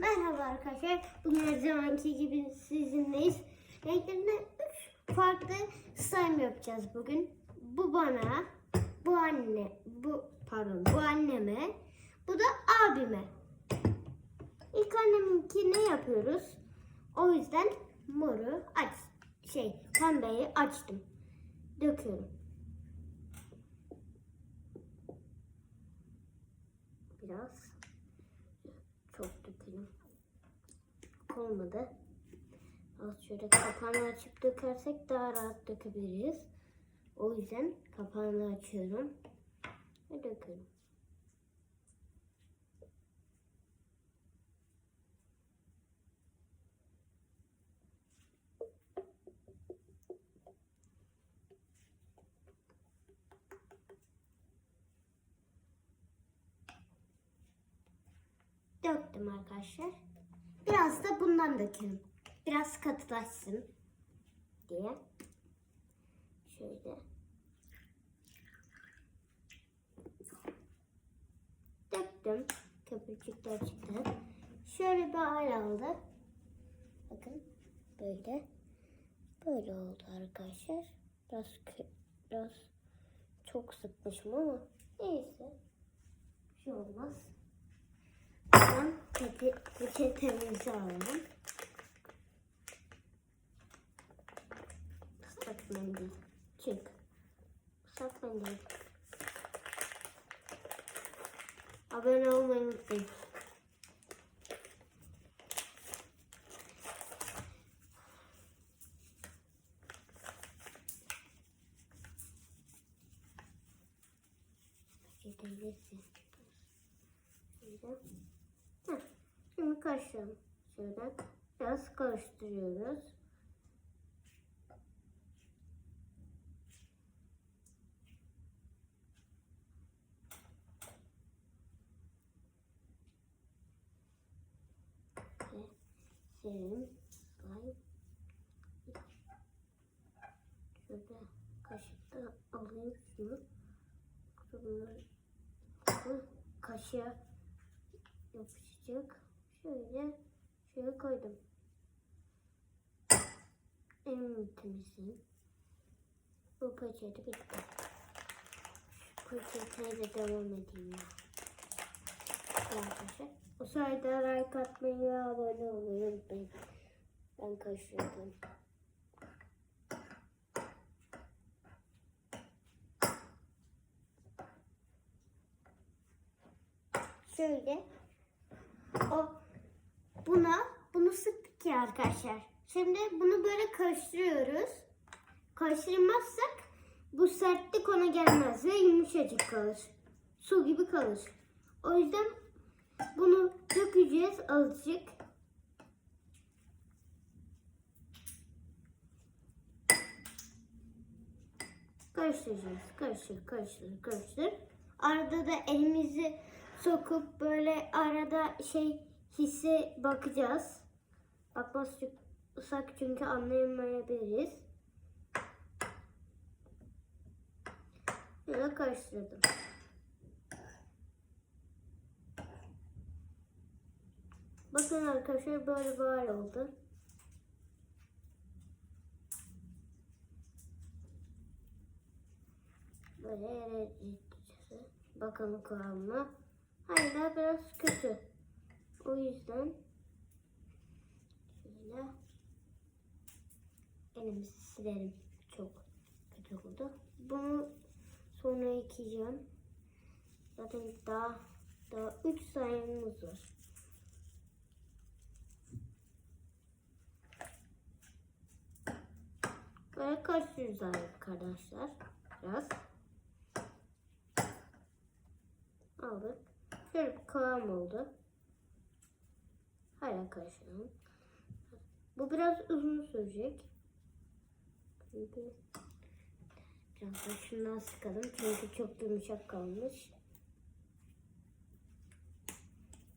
Merhaba arkadaşlar. Bugün her zamanki gibi sizinleyiz. Renklerinde üç farklı slime yapacağız bugün. Bu bana, bu anne, bu pardon, bu anneme, bu da abime. İlk anneminki ne yapıyoruz? O yüzden moru aç, şey pembeyi açtım. Döküyorum. Biraz çok dökelim. Olmadı. Az şöyle kapağını açıp dökersek daha rahat dökebiliriz. O yüzden kapağını açıyorum ve döküyorum. Döktüm arkadaşlar. Biraz da bundan dökelim. Biraz katılaşsın diye. Şöyle. Döktüm. Köpürcükler çıktı. Şöyle bir hal aldı. Bakın böyle. Böyle oldu arkadaşlar. Biraz biraz çok sıkmışım ama neyse. Bir şey olmaz. Ben peki peçetemizi alalım. Islak mendil. Çık. Islak mendil. Abone olmayı unutmayın. Peçeteyi Şöyle. Şimdi karıştıralım. Şöyle biraz karıştırıyoruz. Serin slime. Şöyle kaşıkta alayım şunu. Bunları bu kaşığa yapışacak. Şöyle şöyle koydum. Elimi temizleyeyim. Bu peçete bitti. Şu peçeteyle devam edeyim ya. Arkadaşlar. O sayede like atmayı ve abone olmayı unutmayın. Ben kaşıyordum. Şöyle o buna bunu sıktık ya arkadaşlar. Şimdi bunu böyle karıştırıyoruz. Karıştırmazsak bu sertlik ona gelmez ve yumuşacık kalır. Su gibi kalır. O yüzden bunu dökeceğiz azıcık. Karıştıracağız. Karıştır, karıştır, karıştır. Arada da elimizi sokup böyle arada şey hisse bakacağız. Bakmazsak çünkü anlayamayabiliriz. Böyle karıştırdım. Bakın arkadaşlar böyle böyle oldu. Böyle eriteceğiz. Bakın kıvamına. Hala biraz kötü. O yüzden şöyle elimizi silelim. Çok kötü oldu. Bunu sonra yıkayacağım. Zaten daha daha 3 sayımız var. Böyle karıştırıyoruz arkadaşlar. Biraz. Aldık. Şöyle bir kıvam oldu. Hala karıştıralım. Bu biraz uzun sürecek. Çünkü biraz da şundan sıkalım. Çünkü çok yumuşak kalmış.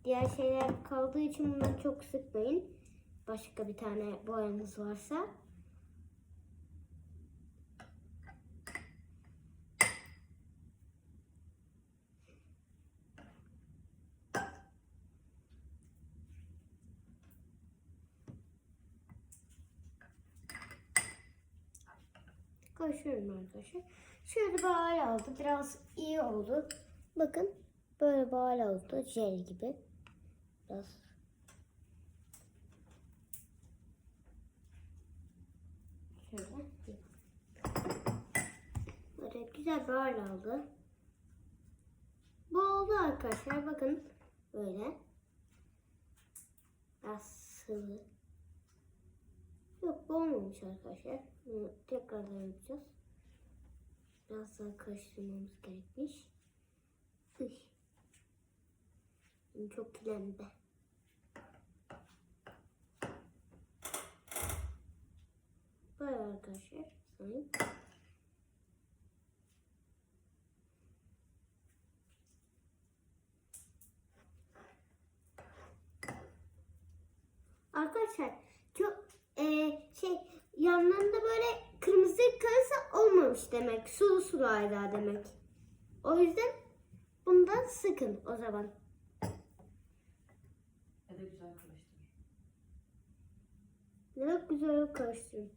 Diğer şeyler kaldığı için bundan çok sıkmayın. Başka bir tane boyanız varsa. Karıştırıyorum arkadaşlar. Şöyle bir aldı. Biraz iyi oldu. Bakın böyle bir oldu. Jel gibi. Biraz şöyle. Böyle güzel bir aldı. Bu oldu arkadaşlar. Bakın böyle. Biraz sıvı. Yok bu olmamış arkadaşlar. Bunu tekrardan yapacağız. Biraz daha karıştırmamız gerekmiş. Çok kirlendi. Böyle arkadaşlar. Sayın. Arkadaşlar çok e, şey yanlarında böyle kırmızı kalırsa olmamış demek. Sulu sulu hala demek. O yüzden bundan sıkın o zaman. Ya da güzel karıştır. Ne güzel karıştırın.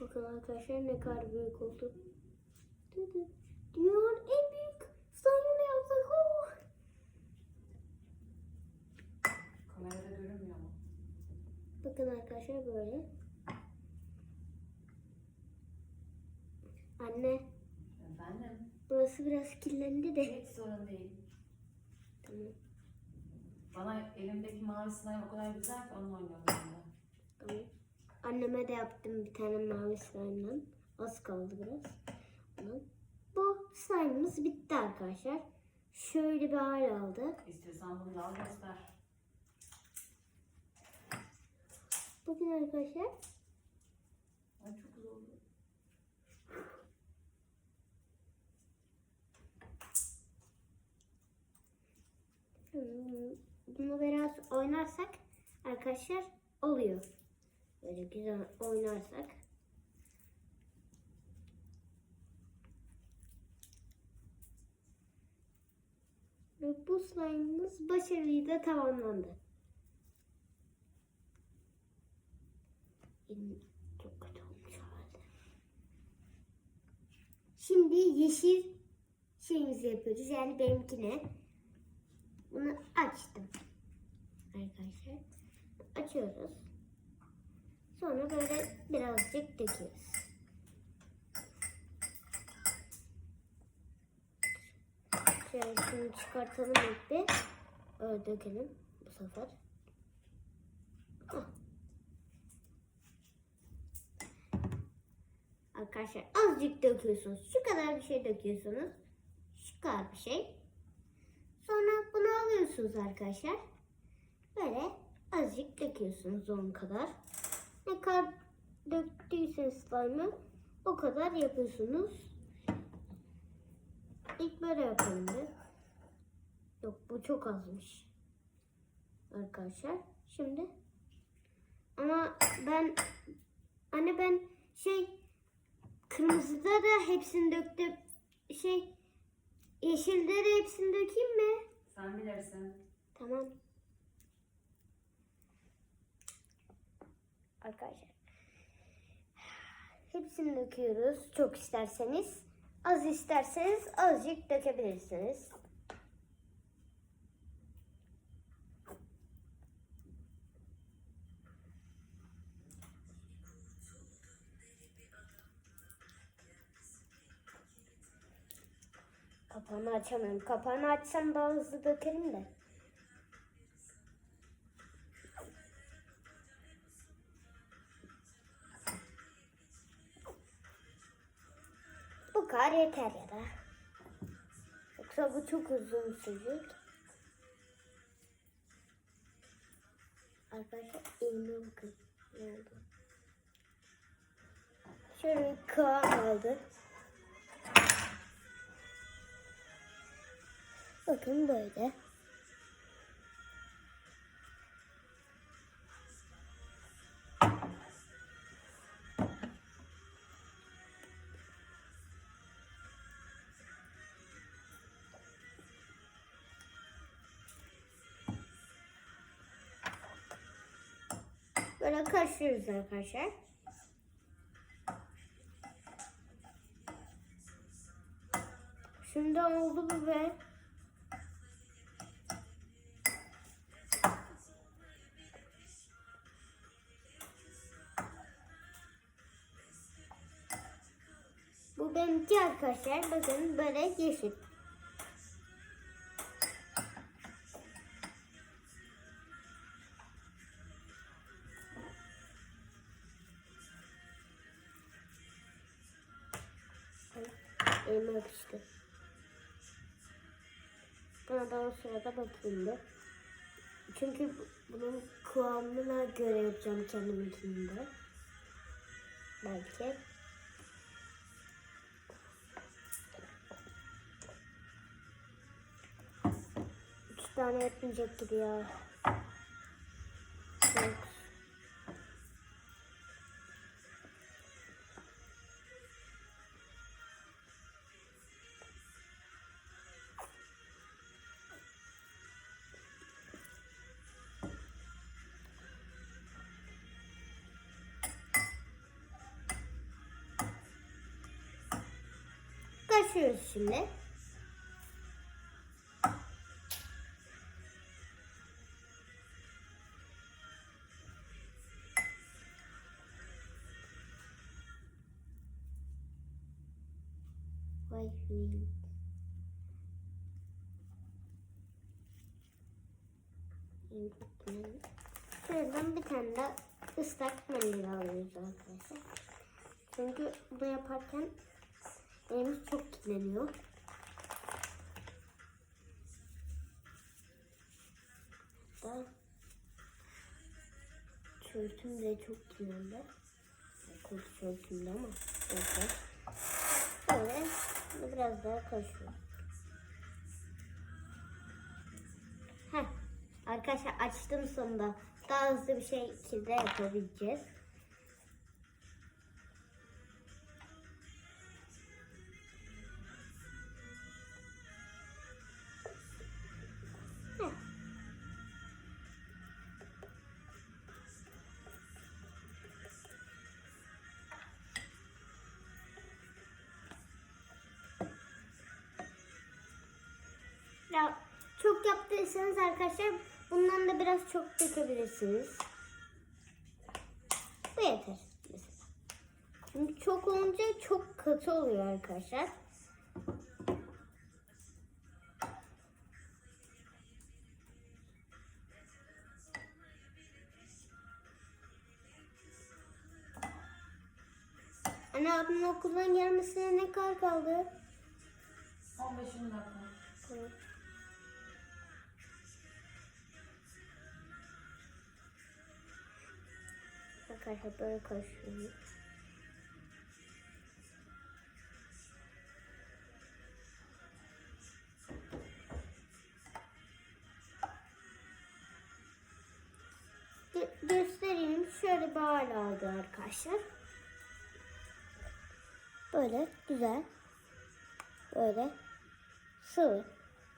Bakın arkadaşlar ne kadar büyük oldu. Dı-dı. Böyle. Anne Efendim? burası biraz kirlendi de. Hiç sorun değil. Tamam. Bana elimdeki mavi slime o kadar güzel ki onunla oynuyorum ben de. Tamam. Anneme de yaptım bir tane mavi slime'dan. Az kaldı biraz. Bunun. Bu slime'ımız bitti arkadaşlar. Şöyle bir hal aldı. İstiyorsan bunu da al göster. Bugün arkadaşlar Ay çok hmm, bunu biraz oynarsak arkadaşlar oluyor. Böyle güzel oynarsak. Ve bu slime'ımız başarıyla tamamlandı. Çok kötü olmuş herhalde. Şimdi yeşil şeyimizi yapıyoruz. Yani benimkine. Bunu açtım. Arkadaşlar. Açıyoruz. Sonra böyle birazcık döküyoruz. Şöyle şunu çıkartalım bir. Öyle dökelim bu sefer. Hah. Arkadaşlar azıcık döküyorsunuz. Şu kadar bir şey döküyorsunuz. Şu kadar bir şey. Sonra bunu alıyorsunuz arkadaşlar. Böyle azıcık döküyorsunuz onun kadar. Ne kadar döktüyseniz slime'ı o kadar yapıyorsunuz. İlk böyle yapalım bir. Yok bu çok azmış. Arkadaşlar. Şimdi ama ben anne ben şey kırmızıda da hepsini döktüm. Şey yeşilde de hepsini dökeyim mi? Sen bilirsin. Tamam. Arkadaşlar. Hepsini döküyoruz. Çok isterseniz. Az isterseniz azıcık dökebilirsiniz. Kapağını açamıyorum. Kapağını açsam daha hızlı dökerim de. Bu kadar yeter ya da. Yoksa bu çok uzun sürecek. Arkadaşlar elime bakın. Ne? Şöyle bir kıvam aldı. Bakın böyle. Böyle karıştırıyoruz arkadaşlar. Şimdi oldu bu be. Benimki arkadaşlar. Bakın böyle yeşil. Elime yapıştı. Buna da o sırada bakayım bir. Çünkü bu- bunun kıvamına göre yapacağım kendiminkini de. Belki. Tane yetmeyecek gibi ya. Çok. Kaşıyoruz şimdi. Be. Şuradan bir tane de ıslak mendil alıyoruz arkadaşlar. Çünkü bunu yaparken elimiz çok kirleniyor. Hatta tişörtüm de çok kirlendi. Okul tişörtümde ama neyse. Böyle bunu biraz daha karıştırıyorum. Heh. Arkadaşlar açtım sonunda. Daha hızlı bir şekilde yapabileceğiz. Ya çok yaptıysanız arkadaşlar bundan da biraz çok dökebilirsiniz. Bu yeter. Çünkü çok olunca çok katı oluyor arkadaşlar. Anne abimin okuldan gelmesine ne kadar kaldı? 15 dakika. Tamam. Arkadaşlar böyle karıştırıyorum. Gö- göstereyim. Şöyle bir hal aldı arkadaşlar. Böyle güzel. Böyle sıvı.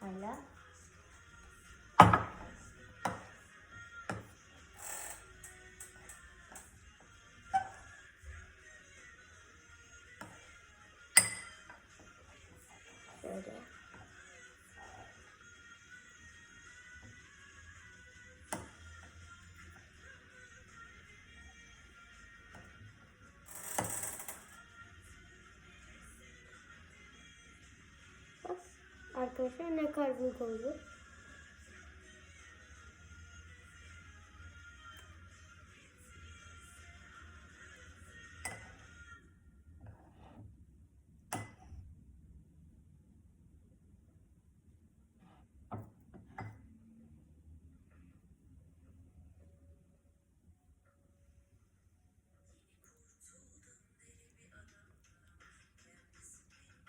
Hala. Arkadaşlar ne kadar büyük oldu.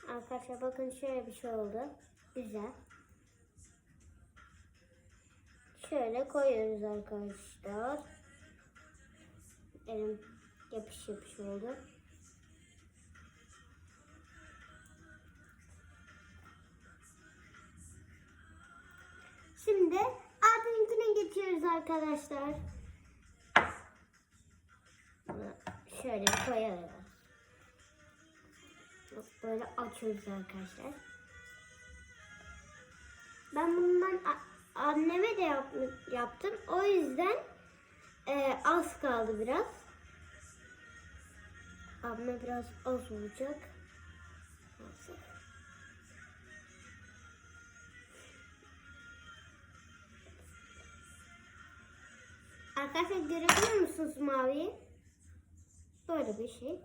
Arkadaşlar bakın şöyle bir şey oldu. Güzel. Şöyle koyuyoruz arkadaşlar. Elim yapış yapış oldu. Şimdi abiminkine geçiyoruz arkadaşlar. şöyle koyalım. Böyle açıyoruz arkadaşlar. Ben anneme de yap- yaptım. O yüzden e, az kaldı biraz. Abime biraz az olacak. Neyse. Arkadaşlar görebiliyor musunuz maviyi? Böyle bir şey.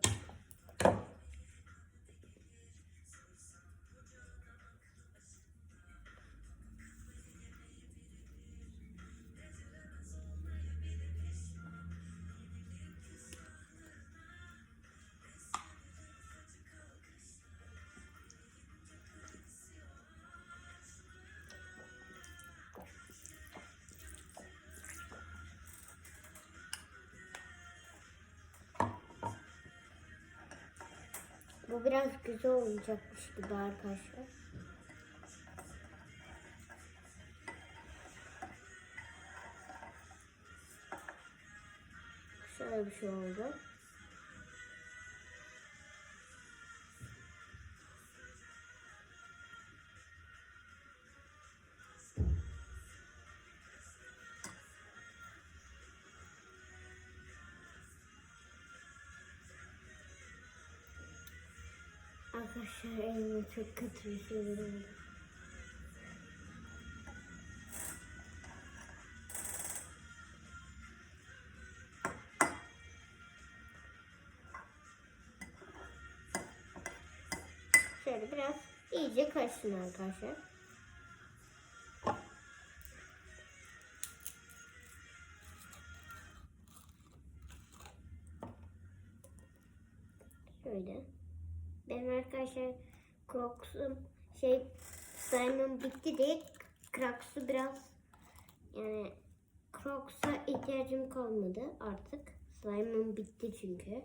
Bu biraz güzel olacakmış gibi arkadaşlar. Şöyle bir şey oldu. Çok kötü bir. Şöyle biraz iyice karıştırın arkadaşlar. Şöyle. Benim arkadaşlar Crocs'um şey slime'ım bitti diye Crocs'u biraz yani Crocs'a ihtiyacım kalmadı artık. Slime'ım bitti çünkü.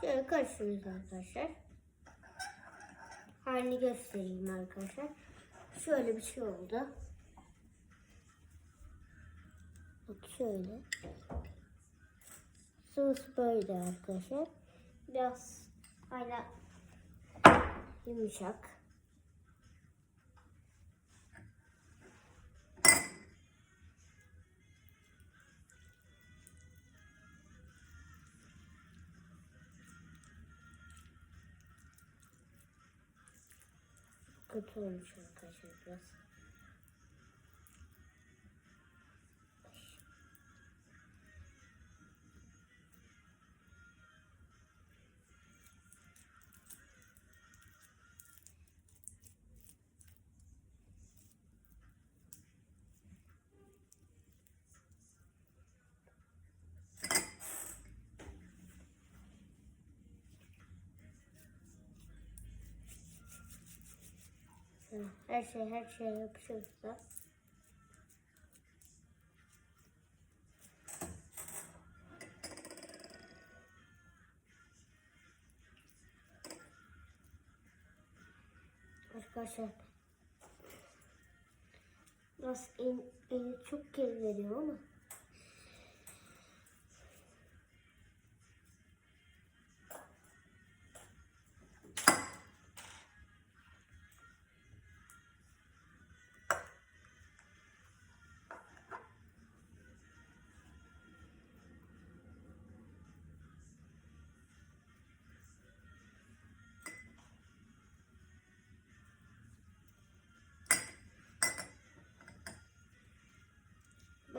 Şöyle karıştırıyoruz arkadaşlar. Halini göstereyim arkadaşlar. Şöyle bir şey oldu. Bak şöyle. Sos böyle arkadaşlar. Biraz hala yumuşak. Kötü olmuş arkadaşlar biraz. Her şey her şey yapışırsa. Arkadaşlar biraz el, eli çok kez veriyor ama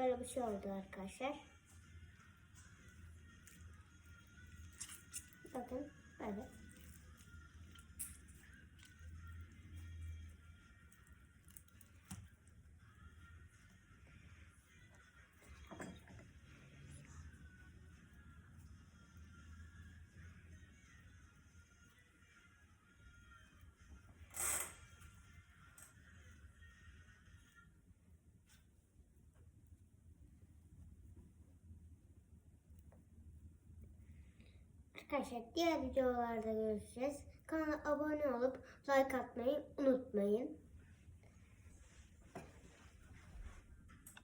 böyle bir şey oldu arkadaşlar. Bakın böyle. Arkadaşlar diğer videolarda görüşeceğiz. Kanala abone olup like atmayı unutmayın.